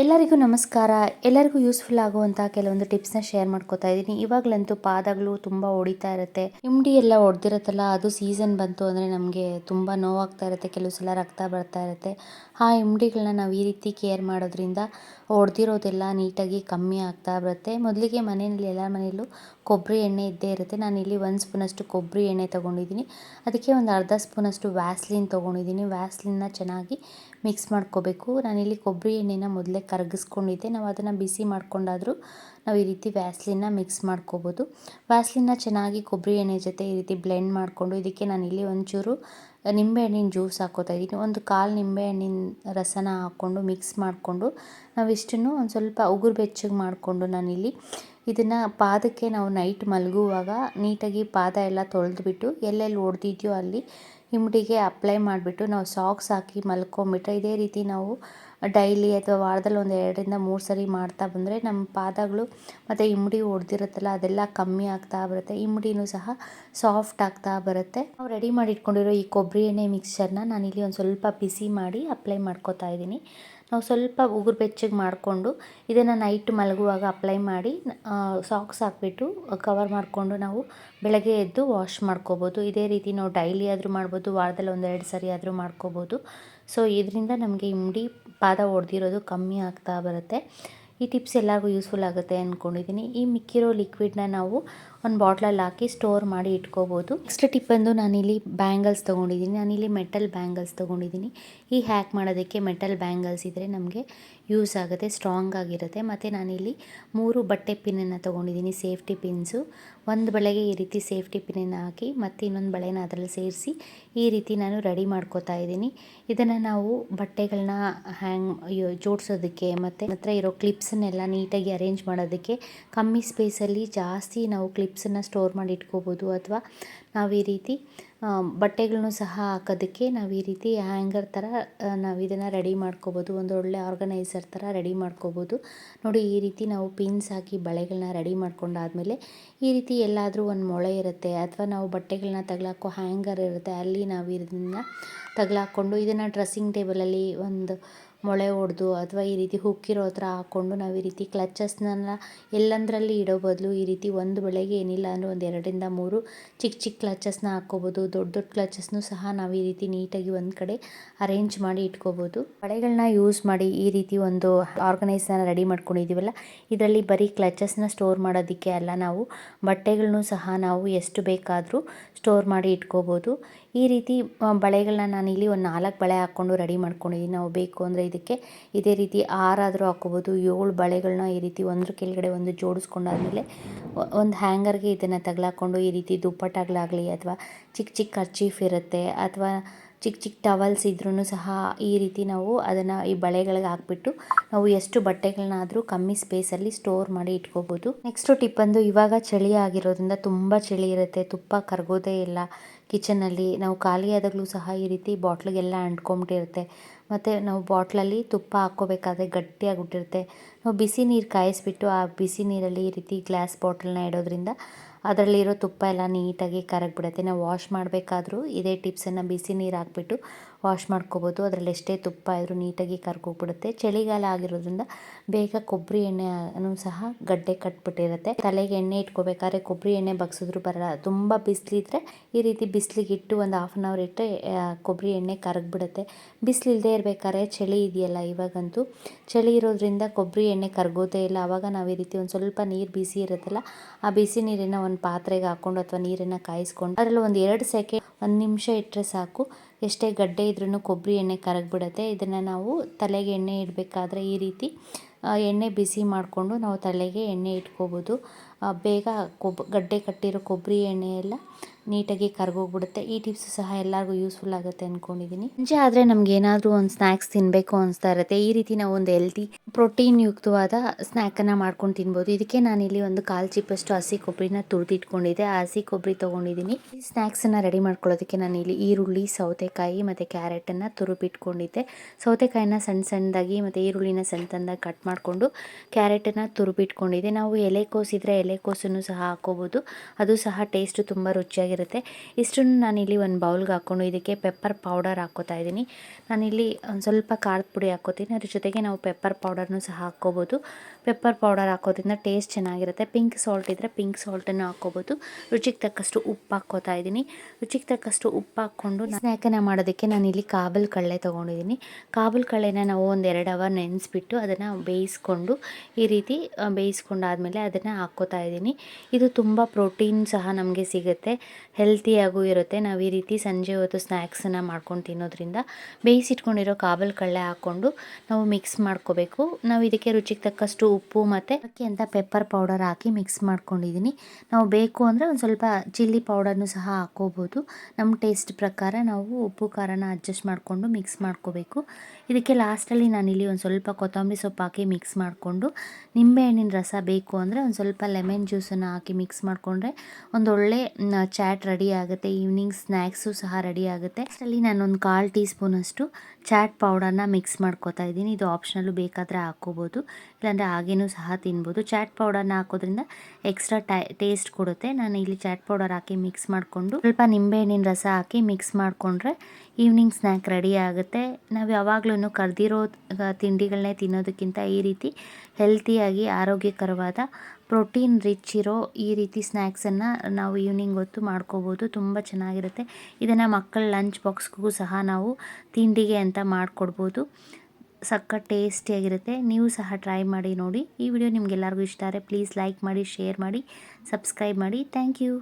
ಎಲ್ಲರಿಗೂ ನಮಸ್ಕಾರ. ಎಲ್ಲರಿಗೂ ಯೂಸ್ಫುಲ್ ಆಗುವಂತಹ ಕೆಲವೊಂದು ಟಿಪ್ಸ್ನ ಶೇರ್ ಮಾಡ್ಕೋತಾ ಇದ್ದೀನಿ. ಇವಾಗಲಂತೂ ಪಾದಗಳು ತುಂಬಾ ಹೊಡಿತಾ ಇರುತ್ತೆ. ಇಮ್ಡಿ ಎಲ್ಲ ಹೊಡೆದಿರುತ್ತಲ್ಲ ಅದು ಸೀಸನ್ ಬಂತು ಅಂದ್ರೆ ನಮಗೆ ತುಂಬಾ ನೋವಾಗ್ತಾ ಇರುತ್ತೆ. ಕೆಲವು ಸಲ ರಕ್ತ ಬರ್ತಾ ಇರುತ್ತೆ. ಆ ಇಮ್ಡಿಗಳನ್ನ ನಾವು ಈ ರೀತಿ ಕೇರ್ ಮಾಡೋದ್ರಿಂದ ಹೊಡೆದಿರೋದೆಲ್ಲ ನೀಟಾಗಿ ಕಮ್ಮಿ ಆಗ್ತಾ ಬರುತ್ತೆ. ಮೊದಲಿಗೆ ಮನೆಯಲ್ಲಿ ಎಲ್ಲ ಮನೆಯಲ್ಲೂ ಕೊಬ್ಬರಿ ಎಣ್ಣೆ ಇದ್ದೇ ಇರುತ್ತೆ. ನಾನು ಇಲ್ಲಿ ಒಂದು ಸ್ಪೂನಷ್ಟು ಕೊಬ್ಬರಿ ಎಣ್ಣೆ ತೊಗೊಂಡಿದ್ದೀನಿ. ಅದಕ್ಕೆ ಒಂದು ಅರ್ಧ ಸ್ಪೂನಷ್ಟು ವ್ಯಾಸ್ಲಿನ್ ತೊಗೊಂಡಿದ್ದೀನಿ. ವ್ಯಾಸ್ಲಿನ್ನ ಚೆನ್ನಾಗಿ ಮಿಕ್ಸ್ ಮಾಡ್ಕೋಬೇಕು. ನಾನಿಲ್ಲಿ ಕೊಬ್ಬರಿ ಎಣ್ಣೆನ ಮೊದಲೇ ಕರಗಿಸ್ಕೊಂಡಿದ್ದೆ. ನಾವು ಅದನ್ನು ಬಿಸಿ ಮಾಡ್ಕೊಂಡಾದರೂ ನಾವು ಈ ರೀತಿ ವ್ಯಾಸ್ಲಿನ್ನ ಮಿಕ್ಸ್ ಮಾಡ್ಕೋಬೋದು. ವ್ಯಾಸ್ಲಿನ್ನ ಚೆನ್ನಾಗಿ ಕೊಬ್ಬರಿ ಎಣ್ಣೆ ಜೊತೆ ಈ ರೀತಿ ಬ್ಲೆಂಡ್ ಮಾಡಿಕೊಂಡು ಇದಕ್ಕೆ ನಾನಿಲ್ಲಿ ಒಂಚೂರು ನಿಂಬೆಹಣ್ಣಿನ ಜ್ಯೂಸ್ ಹಾಕೋತಾ ಇದ್ದೀನಿ ಒಂದು ಕಾಲು ನಿಂಬೆಹಣ್ಣಿನ ರಸನ ಹಾಕ್ಕೊಂಡು ಮಿಕ್ಸ್ ಮಾಡಿಕೊಂಡು ನಾವಿಷ್ಟನ್ನು ಒಂದು ಸ್ವಲ್ಪ ಉಗುರು ಬೆಚ್ಚಗೆ ಮಾಡಿಕೊಂಡು ನಾನಿಲ್ಲಿ ಇದನ್ನು ಪಾದಕ್ಕೆ ನಾವು ನೈಟ್ ಮಲಗುವಾಗ ನೀಟಾಗಿ ಪಾದ ಎಲ್ಲ ತೊಳೆದುಬಿಟ್ಟು ಎಲ್ಲೆಲ್ಲಿ ಹೊಡೆದಿದ್ಯೋ ಅಲ್ಲಿ ಇಮ್ಡಿಗೆ ಅಪ್ಲೈ ಮಾಡಿಬಿಟ್ಟು ನಾವು ಸಾಕ್ಸ್ ಹಾಕಿ ಮಲ್ಕೊಂಬಿಟ್ರೆ ಇದೇ ರೀತಿ ನಾವು ಡೈಲಿ ಅಥವಾ ವಾರದಲ್ಲಿ ಒಂದು ಎರಡರಿಂದ ಮೂರು ಸರಿ ಮಾಡ್ತಾ ಬಂದರೆ ನಮ್ಮ ಪಾದಗಳು ಮತ್ತು ಇಮ್ಡಿ ಹೊಡೆದಿರುತ್ತಲ್ಲ ಅದೆಲ್ಲ ಕಮ್ಮಿ ಆಗ್ತಾ ಬರುತ್ತೆ. ಇಮ್ಡಿನೂ ಸಹ ಸಾಫ್ಟ್ ಆಗ್ತಾ ಬರುತ್ತೆ. ನಾವು ರೆಡಿ ಮಾಡಿ ಇಟ್ಕೊಂಡಿರೋ ಈ ಕೊಬ್ಬರಿ ಎಣ್ಣೆ ಮಿಕ್ಸ್ಚರ್ನ ನಾನಿಲ್ಲಿ ಒಂದು ಸ್ವಲ್ಪ ಬಿಸಿ ಮಾಡಿ ಅಪ್ಲೈ ಮಾಡ್ಕೋತಾ ಇದ್ದೀನಿ. ನಾವು ಸ್ವಲ್ಪ ಉಗುರು ಬೆಚ್ಚಗೆ ಮಾಡಿಕೊಂಡು ಇದನ್ನು ನೈಟ್ ಮಲಗುವಾಗ ಅಪ್ಲೈ ಮಾಡಿ ಸಾಕ್ಸ್ ಹಾಕ್ಬಿಟ್ಟು ಕವರ್ ಮಾಡಿಕೊಂಡು ನಾವು ಬೆಳಗ್ಗೆ ಎದ್ದು ವಾಶ್ ಮಾಡ್ಕೋಬೋದು. ಇದೇ ರೀತಿ ನಾವು ಡೈಲಿ ಆದರೂ ಮಾಡ್ಬೋದು, ವಾರದಲ್ಲಿ ಒಂದೆರಡು ಸರಿ ಆದರೂ ಮಾಡ್ಕೋಬೋದು. ಸೊ ಇದರಿಂದ ನಮಗೆ ಇಮ್ಡಿ ಪಾದ ಒಡೆದಿರೋದು ಕಮ್ಮಿ ಆಗ್ತಾ ಬರುತ್ತೆ. ಈ ಟಿಪ್ಸ್ ಎಲ್ಲರಿಗೂ ಯೂಸ್ಫುಲ್ ಆಗುತ್ತೆ ಅಂದ್ಕೊಂಡಿದ್ದೀನಿ ಈ ಮಿಕ್ಕಿರೋ ಲಿಕ್ವಿಡ್ನ ನಾವು ಒಂದು ಬಾಟ್ಲಲ್ಲಿ ಹಾಕಿ ಸ್ಟೋರ್ ಮಾಡಿ ಇಟ್ಕೋಬೋದು. ನೆಕ್ಸ್ಟ್ ಟಿಪ್ ಬಂದು ನಾನಿಲ್ಲಿ ಬ್ಯಾಂಗಲ್ಸ್ ತೊಗೊಂಡಿದ್ದೀನಿ. ನಾನಿಲ್ಲಿ ಮೆಟಲ್ ಬ್ಯಾಂಗಲ್ಸ್ ತೊಗೊಂಡಿದ್ದೀನಿ. ಈ ಹ್ಯಾಕ್ ಮಾಡೋದಕ್ಕೆ ಮೆಟಲ್ ಬ್ಯಾಂಗಲ್ಸ್ ಇದ್ದರೆ ನಮಗೆ ಯೂಸ್ ಆಗುತ್ತೆ, ಸ್ಟ್ರಾಂಗ್ ಆಗಿರುತ್ತೆ. ಮತ್ತು ನಾನಿಲ್ಲಿ ಮೂರು ಬಟ್ಟೆ ಪಿನ್ನನ್ನು ತೊಗೊಂಡಿದ್ದೀನಿ, ಸೇಫ್ಟಿ ಪಿನ್ಸು. ಒಂದು ಬಳೆಗೆ ಈ ರೀತಿ ಸೇಫ್ಟಿ ಪಿನ್ನನ್ನು ಹಾಕಿ ಮತ್ತು ಇನ್ನೊಂದು ಬಳೆನ ಅದರಲ್ಲಿ ಸೇರಿಸಿ ಈ ರೀತಿ ನಾನು ರೆಡಿ ಮಾಡ್ಕೋತಾ ಇದ್ದೀನಿ. ಇದನ್ನು ನಾವು ಬಟ್ಟೆಗಳನ್ನ ಹ್ಯಾಂಗ್ ಜೋಡಿಸೋದಕ್ಕೆ ಮತ್ತು ಹತ್ರ ಇರೋ ಕ್ಲಿಪ್ಸನ್ನೆಲ್ಲ ನೀಟಾಗಿ ಅರೇಂಜ್ ಮಾಡೋದಕ್ಕೆ ಕಮ್ಮಿ ಸ್ಪೇಸಲ್ಲಿ ಜಾಸ್ತಿ ನಾವು ಕ್ಲಿಪ್ಸನ್ನು ಸ್ಟೋರ್ ಮಾಡಿ ಇಟ್ಕೋಬೋದು ಅಥವಾ ನಾವು ಈ ರೀತಿ ಬಟ್ಟೆಗಳನ್ನು ಸಹ ಹಾಕೋದಕ್ಕೆ ನಾವು ಈ ರೀತಿ ಹ್ಯಾಂಗರ್ ಥರ ನಾವು ಇದನ್ನು ರೆಡಿ ಮಾಡ್ಕೋಬೋದು. ಒಂದು ಒಳ್ಳೆ ಆರ್ಗನೈಸರ್ ಥರ ರೆಡಿ ಮಾಡ್ಕೋಬೋದು. ನೋಡಿ ಈ ರೀತಿ ನಾವು ಪಿನ್ಸ್ ಹಾಕಿ ಬಳೆಗಳನ್ನ ರೆಡಿ ಮಾಡ್ಕೊಂಡಾದಮೇಲೆ ಈ ರೀತಿ ಎಲ್ಲಾದರೂ ಒಂದು ಮೊಳೆ ಇರುತ್ತೆ ಅಥವಾ ನಾವು ಬಟ್ಟೆಗಳನ್ನ ತಗ್ಲಾಕೋ ಹ್ಯಾಂಗರ್ ಇರುತ್ತೆ ಅಲ್ಲಿ ನಾವು ಇದನ್ನು ತಗ್ಲಾಕ್ಕೊಂಡು ಇದನ್ನು ಡ್ರೆಸ್ಸಿಂಗ್ ಟೇಬಲಲ್ಲಿ ಒಂದು ಮೊಳೆ ಹೊಡೆದು ಅಥವಾ ಈ ರೀತಿ ಹುಕ್ಕಿರೋ ಹತ್ರ ಹಾಕ್ಕೊಂಡು ನಾವು ಈ ರೀತಿ ಕ್ಲಚಸ್ನ ಎಲ್ಲಂದರಲ್ಲಿ ಇಡೋ ಬದಲು ಈ ರೀತಿ ಒಂದು ಬೆಳೆಗೆ ಏನಿಲ್ಲ ಅಂದರೆ ಒಂದು ಎರಡರಿಂದ ಮೂರು ಚಿಕ್ಕ ಚಿಕ್ಕ ಕ್ಲಚಸ್ನ ಹಾಕ್ಕೋಬೋದು ದೊಡ್ಡ ದೊಡ್ಡ ಕ್ಲಚಸ್ನೂ ಸಹ ನಾವು ಈ ರೀತಿ ನೀಟಾಗಿ ಒಂದು ಕಡೆ ಅರೇಂಜ್ ಮಾಡಿ ಇಟ್ಕೋಬೋದು. ಬಳೆಗಳನ್ನ ಯೂಸ್ ಮಾಡಿ ಈ ರೀತಿ ಒಂದು ಆರ್ಗನೈಸ್ನ ರೆಡಿ ಮಾಡ್ಕೊಂಡಿದ್ದೀವಲ್ಲ ಇದರಲ್ಲಿ ಬರೀ ಕ್ಲಚಸ್ನ ಸ್ಟೋರ್ ಮಾಡೋದಕ್ಕೆ ಅಲ್ಲ ನಾವು ಬಟ್ಟೆಗಳನ್ನೂ ಸಹ ನಾವು ಎಷ್ಟು ಬೇಕಾದರೂ ಸ್ಟೋರ್ ಮಾಡಿ ಇಟ್ಕೋಬೋದು. ಈ ರೀತಿ ಬಳೆಗಳನ್ನ ಇಲ್ಲಿ ಒಂದು ನಾಲ್ಕು ಬಳೆ ಹಾಕ್ಕೊಂಡು ರೆಡಿ ಮಾಡ್ಕೊಂಡಿದ್ದೀನಿ ನಾವು ಬೇಕು ಅಂದರೆ ಇದಕ್ಕೆ ಇದೇ ರೀತಿ ಆರಾದರೂ ಹಾಕ್ಕೋಬೋದು. ಏಳು ಬಳೆಗಳನ್ನ ಈ ರೀತಿ ಒಂದ್ರ ಕೆಳಗಡೆ ಒಂದು ಜೋಡಿಸ್ಕೊಂಡಾದಮೇಲೆ ಒಂದು ಹ್ಯಾಂಗರ್ಗೆ ಇದನ್ನು ತಗಲಾಕೊಂಡು ಈ ರೀತಿ ದುಪ್ಪಟ್ಟಾಗಲಾಗಲಿ ಅಥವಾ ಚಿಕ್ಕ ಚಿಕ್ಕ ಕರ್ಚೀಫ್ ಇರುತ್ತೆ ಅಥವಾ ಚಿಕ್ಕ ಚಿಕ್ಕ ಟವಲ್ಸ್ ಇದ್ರೂ ಸಹ ಈ ರೀತಿ ನಾವು ಅದನ್ನು ಈ ಬಳೆಗಳಿಗೆ ಹಾಕ್ಬಿಟ್ಟು ನಾವು ಎಷ್ಟು ಬಟ್ಟೆಗಳನ್ನಾದರೂ ಕಮ್ಮಿ ಸ್ಪೇಸಲ್ಲಿ ಸ್ಟೋರ್ ಮಾಡಿ ಇಟ್ಕೋಬೋದು. ನೆಕ್ಸ್ಟು ಟಿಪ್ ಬಂದು ಇವಾಗ ಚಳಿ ಆಗಿರೋದ್ರಿಂದ ತುಂಬ ಚಳಿ ಇರುತ್ತೆ. ತುಪ್ಪ ಕರಗೋದೇ ಇಲ್ಲ. ಕಿಚನಲ್ಲಿ ನಾವು ಖಾಲಿಯಾದಾಗಲೂ ಸಹ ಈ ರೀತಿ ಬಾಟ್ಲಿಗೆಲ್ಲ ಅಂಟ್ಕೊಂಬಿಟ್ಟಿರುತ್ತೆ. ಮತ್ತು ನಾವು ಬಾಟ್ಲಲ್ಲಿ ತುಪ್ಪ ಹಾಕ್ಕೋಬೇಕಾದ್ರೆ ಗಟ್ಟಿಯಾಗಿಬಿಟ್ಟಿರುತ್ತೆ. ಬಿಸಿ ನೀರು ಕಾಯಿಸ್ಬಿಟ್ಟು ಆ ಬಿಸಿ ನೀರಲ್ಲಿ ಈ ರೀತಿ ಗ್ಲಾಸ್ ಬಾಟಲ್ನ ಇಡೋದ್ರಿಂದ ಅದರಲ್ಲಿರೋ ತುಪ್ಪ ಎಲ್ಲ ನೀಟಾಗಿ ಕರಗಿಬಿಡುತ್ತೆ. ನಾವು ವಾಶ್ ಮಾಡಬೇಕಾದ್ರೂ ಇದೇ ಟಿಪ್ಸನ್ನು ಬಿಸಿ ನೀರು ಹಾಕ್ಬಿಟ್ಟು ವಾಶ್ ಮಾಡ್ಕೋಬೋದು. ಅದರಲ್ಲಿ ಎಷ್ಟೇ ತುಪ್ಪ ಇದ್ದರೂ ನೀಟಾಗಿ ಕರ್ಗೋಗ್ಬಿಡುತ್ತೆ ಚಳಿಗಾಲ ಆಗಿರೋದ್ರಿಂದ ಬೇಗ ಕೊಬ್ಬರಿ ಎಣ್ಣೆನೂ ಸಹ ಗಡ್ಡೆ ಕಟ್ಬಿಟ್ಟಿರುತ್ತೆ. ತಲೆಗೆ ಎಣ್ಣೆ ಇಟ್ಕೋಬೇಕಾದ್ರೆ ಕೊಬ್ಬರಿ ಎಣ್ಣೆ ಬಗ್ಸಿದ್ರು ಬರಲ್ಲ ತುಂಬ ಬಿಸಿಲಿದ್ರೆ ಈ ರೀತಿ ಬಿಸಿಲಿಗೆ ಇಟ್ಟು ಒಂದು ಹಾಫ್ ಆನ್ ಅವರ್ ಇಟ್ಟರೆ ಕೊಬ್ಬರಿ ಎಣ್ಣೆ ಕರಗಿಬಿಡುತ್ತೆ. ಬಿಸಿಲಿಲ್ಲದೆ ಇರಬೇಕಾದ್ರೆ ಚಳಿ ಇದೆಯಲ್ಲ ಇವಾಗಂತೂ. ಚಳಿ ಇರೋದ್ರಿಂದ ಕೊಬ್ಬರಿ ಎಣ್ಣೆ ಕರಗೋದೇ ಇಲ್ಲ. ಆವಾಗ ನಾವು ಈ ರೀತಿ ಒಂದು ಸ್ವಲ್ಪ ನೀರು ಬಿಸಿ ಇರುತ್ತಲ್ಲ, ಆ ಬಿಸಿ ನೀರನ್ನು ಒಂದು ಪಾತ್ರೆಗೆ ಹಾಕ್ಕೊಂಡು ಅಥವಾ ನೀರನ್ನು ಕಾಯಿಸ್ಕೊಂಡು, ಅದರಲ್ಲಿ ಒಂದು ಎರಡು ಸೆಕೆಂಡ್, ಒಂದು ನಿಮಿಷ ಇಟ್ಟರೆ ಸಾಕು. ಎಷ್ಟೇ ಗಡ್ಡೆ ಇದ್ರೂ ಕೊಬ್ಬರಿ ಎಣ್ಣೆ ಕರಗಿಬಿಡತ್ತೆ. ಇದನ್ನು ನಾವು ತಲೆಗೆ ಎಣ್ಣೆ ಇಡಬೇಕಾದ್ರೆ ಈ ರೀತಿ ಎಣ್ಣೆ ಬಿಸಿ ಮಾಡಿಕೊಂಡು ನಾವು ತಲೆಗೆ ಎಣ್ಣೆ ಇಟ್ಕೋಬೋದು. ಬೇಗ ಕೊಬ್ ಗಡ್ಡೆ ಕಟ್ಟಿರೋ ಕೊಬ್ಬರಿ ಎಣ್ಣೆ ಎಲ್ಲ ನೀಟಾಗಿ ಕರ್ಗೋಗ್ಬಿಡುತ್ತೆ. ಈ ಟಿಪ್ಸ್ ಸಹ ಎಲ್ಲರಿಗೂ ಯೂಸ್ಫುಲ್ ಆಗುತ್ತೆ ಅಂದ್ಕೊಂಡಿದ್ದೀನಿ ಮುಂಚೆ ಆದರೆ ನಮ್ಗೆ ಏನಾದರೂ ಒಂದು ಸ್ನ್ಯಾಕ್ಸ್ ತಿನ್ನಬೇಕು ಅನಿಸ್ತಾ ಇರುತ್ತೆ. ಈ ರೀತಿ ನಾವು ಒಂದು ಹೆಲ್ತಿ ಪ್ರೋಟೀನ್ ಯುಕ್ತವಾದ ಸ್ನ್ಯಾಕನ್ನು ಮಾಡ್ಕೊಂಡು ತಿನ್ಬೋದು. ಇದಕ್ಕೆ ನಾನಿಲ್ಲಿ ಒಂದು ಕಾಲು ಚಿಪ್ಪಷ್ಟು ಹಸಿ ಕೊಬ್ಬರಿನ ತುರಿದಿಟ್ಕೊಂಡಿದ್ದೆ. ಆ ಹಸಿ ಕೊಬ್ಬರಿ ತೊಗೊಂಡಿದ್ದೀನಿ ಈ ಸ್ನ್ಯಾಕ್ಸನ್ನು ರೆಡಿ ಮಾಡ್ಕೊಳ್ಳೋದಕ್ಕೆ ನಾನು ಇಲ್ಲಿ ಈರುಳ್ಳಿ, ಸೌತೆಕಾಯಿ ಮತ್ತು ಕ್ಯಾರೆಟನ್ನು ತುರುಬಿಟ್ಕೊಂಡಿದ್ದೆ ಸೌತೆಕಾಯಿನ ಸಣ್ಣ ಸಣ್ಣದಾಗಿ ಮತ್ತು ಈರುಳ್ಳಿನ ಸಣ್ಣ ಸಣ್ಣದಾಗಿ ಕಟ್ ಮಾಡಿಕೊಂಡು ಕ್ಯಾರೆಟನ್ನು ತುರುಬಿಟ್ಕೊಂಡಿದ್ದೆ ನಾವು ಎಲೆಕೋಸಿದ್ರೆ ಎಲೆಕೋಸನ್ನು ಸಹ ಹಾಕೋಬೋದು. ಅದು ಸಹ ಟೇಸ್ಟ್ ತುಂಬ ರುಚಿಯಾಗಿರುತ್ತೆ. ಇಷ್ಟನ್ನು ನಾನಿಲ್ಲಿ ಒಂದು ಬೌಲ್ಗೆ ಹಾಕ್ಕೊಂಡು ಇದಕ್ಕೆ ಪೆಪ್ಪರ್ ಪೌಡರ್ ಹಾಕ್ಕೋತಾ ಇದ್ದೀನಿ. ನಾನಿಲ್ಲಿ ಒಂದು ಸ್ವಲ್ಪ ಖಾರದ ಪುಡಿ ಹಾಕ್ಕೋತೀನಿ. ಅದ್ರ ಜೊತೆಗೆ ನಾವು ಪೆಪ್ಪರ್ ಪೌಡರ್ನು ಸಹ ಹಾಕ್ಕೋಬೋದು. ಪೆಪ್ಪರ್ ಪೌಡರ್ ಹಾಕೋದ್ರಿಂದ ಟೇಸ್ಟ್ ಚೆನ್ನಾಗಿರುತ್ತೆ. ಪಿಂಕ್ ಸಾಲ್ಟ್ ಇದ್ದರೆ ಪಿಂಕ್ ಸಾಲ್ಟನ್ನು ಹಾಕ್ಕೋಬೋದು. ರುಚಿಗೆ ತಕ್ಕಷ್ಟು ಉಪ್ಪು ಹಾಕ್ಕೋತಾ ಇದ್ದೀನಿ. ರುಚಿಗೆ ತಕ್ಕಷ್ಟು ಉಪ್ಪು ಹಾಕ್ಕೊಂಡು ಸ್ನ್ಯಾಕನ್ನು ಮಾಡೋದಕ್ಕೆ ನಾನಿಲ್ಲಿ ಕಾಬಲ್ ಕಳ್ಳೆ ತೊಗೊಂಡಿದ್ದೀನಿ. ಕಾಬಲ್ ಕಳ್ಳೆನ ನಾವು ಒಂದು ಎರಡು ಅವರ್ ನೆನೆಸ್ಬಿಟ್ಟು ಅದನ್ನು ಬೇಯಿಸ್ಕೊಂಡು ಈ ರೀತಿ ಬೇಯಿಸ್ಕೊಂಡಾದ್ಮೇಲೆ ಅದನ್ನು ಹಾಕ್ಕೋತಾ ಇದ್ದೀನಿ ಇದು ತುಂಬ ಪ್ರೋಟೀನ್ ಸಹ ನಮಗೆ ಸಿಗುತ್ತೆ. ಹೆಲ್ತಿಯಾಗೂ ಇರುತ್ತೆ. ನಾವು ಈ ರೀತಿ ಸಂಜೆ ಹೊತ್ತು ಸ್ನ್ಯಾಕ್ಸನ್ನು ಮಾಡ್ಕೊಂಡು ತಿನ್ನೋದ್ರಿಂದ ಬೇಯಿಸಿಟ್ಕೊಂಡಿರೋ ಕಾಬಲ್ ಕಳ್ಳೆ ಹಾಕ್ಕೊಂಡು ನಾವು ಮಿಕ್ಸ್ ಮಾಡ್ಕೋಬೇಕು. ನಾವು ಇದಕ್ಕೆ ರುಚಿಗೆ ತಕ್ಕಷ್ಟು ಉಪ್ಪು ಮತ್ತು ಅಕ್ಕಿ ಅಂತ ಪೆಪ್ಪರ್ ಪೌಡರ್ ಹಾಕಿ ಮಿಕ್ಸ್ ಮಾಡ್ಕೊಂಡಿದ್ದೀನಿ ನಾವು ಬೇಕು ಅಂದರೆ ಒಂದು ಸ್ವಲ್ಪ ಚಿಲ್ಲಿ ಪೌಡರ್ನು ಸಹ ಹಾಕ್ಕೋಬೋದು. ನಮ್ಮ ಟೇಸ್ಟ್ ಪ್ರಕಾರ ನಾವು ಉಪ್ಪು, ಖಾರನ ಅಡ್ಜಸ್ಟ್ ಮಾಡಿಕೊಂಡು ಮಿಕ್ಸ್ ಮಾಡ್ಕೋಬೇಕು. ಇದಕ್ಕೆ ಲಾಸ್ಟಲ್ಲಿ ನಾನಿಲ್ಲಿ ಒಂದು ಸ್ವಲ್ಪ ಕೊತ್ತಂಬರಿ ಸೊಪ್ಪು ಹಾಕಿ ಮಿಕ್ಸ್ ಮಾಡಿಕೊಂಡು ನಿಂಬೆಹಣ್ಣಿನ ರಸ ಬೇಕು ಅಂದರೆ ಒಂದು ಸ್ವಲ್ಪ ಲೆಮನ್ ಜ್ಯೂಸನ್ನು ಹಾಕಿ ಮಿಕ್ಸ್ ಮಾಡಿಕೊಂಡ್ರೆ ಒಂದು ಒಳ್ಳೆ ಚಾಟ್ ರೆಡಿ ಆಗುತ್ತೆ. ಈವ್ನಿಂಗ್ ಸ್ನ್ಯಾಕ್ಸು ಸಹ ರೆಡಿ ಆಗುತ್ತೆ. ಅಷ್ಟರಲ್ಲಿ ನಾನೊಂದು ಕಾಲು ಟೀ ಸ್ಪೂನಷ್ಟು ಚಾಟ್ ಪೌಡರ್ನ ಮಿಕ್ಸ್ ಮಾಡ್ಕೋತಾ ಇದ್ದೀನಿ. ಇದು ಆಪ್ಷನಲ್ಲು ಬೇಕಾದರೆ ಹಾಕ್ಕೋಬೋದು. ಇಲ್ಲಾಂದರೆ ಹಾಗೇನೂ ಸಹ ತಿನ್ಬೋದು. ಚಾಟ್ ಪೌಡರ್ನ ಹಾಕೋದ್ರಿಂದ ಎಕ್ಸ್ಟ್ರಾ ಟೇಸ್ಟ್ ಕೊಡುತ್ತೆ. ನಾನು ಇಲ್ಲಿ ಚಾಟ್ ಪೌಡರ್ ಹಾಕಿ ಮಿಕ್ಸ್ ಮಾಡಿಕೊಂಡು ಸ್ವಲ್ಪ ನಿಂಬೆಹಣ್ಣಿನ ರಸ ಹಾಕಿ ಮಿಕ್ಸ್ ಮಾಡಿಕೊಂಡ್ರೆ ಈವ್ನಿಂಗ್ ಸ್ನ್ಯಾಕ್ ರೆಡಿ ಆಗುತ್ತೆ. ನಾವು ಯಾವಾಗಲೂ ಕರೆದಿರೋ ತಿಂಡಿಗಳನ್ನೇ ತಿನ್ನೋದಕ್ಕಿಂತ ಈ ರೀತಿ ಹೆಲ್ತಿಯಾಗಿ ಆರೋಗ್ಯಕರವಾದ ಪ್ರೋಟೀನ್ ರಿಚ್ ಇರೋ ಈ ರೀತಿ ಸ್ನ್ಯಾಕ್ಸನ್ನು ನಾವು ಈವ್ನಿಂಗ್ ಹೊತ್ತು ಮಾಡ್ಕೋಬೋದು. ತುಂಬ ಚೆನ್ನಾಗಿರುತ್ತೆ. ಇದನ್ನು ಮಕ್ಕಳ ಲಂಚ್ ಬಾಕ್ಸ್ಗೂ ಸಹ ನಾವು ತಿಂಡಿಗೆ ಅಂತ ಮಾಡಿಕೊಡ್ಬೋದು. ಸಕ್ಕ ಟೇಸ್ಟಿಯಾಗಿರುತ್ತೆ ನೀವು ಸಹ ಟ್ರೈ ಮಾಡಿ ನೋಡಿ. ಈ ವಿಡಿಯೋ ನಿಮ್ಗೆಲ್ಲರಿಗೂ ಇಷ್ಟ ಆದರೆ ಪ್ಲೀಸ್ ಲೈಕ್ ಮಾಡಿ ಶೇರ್ ಮಾಡಿ ಸಬ್ಸ್ಕ್ರೈಬ್ ಮಾಡಿ. Thank you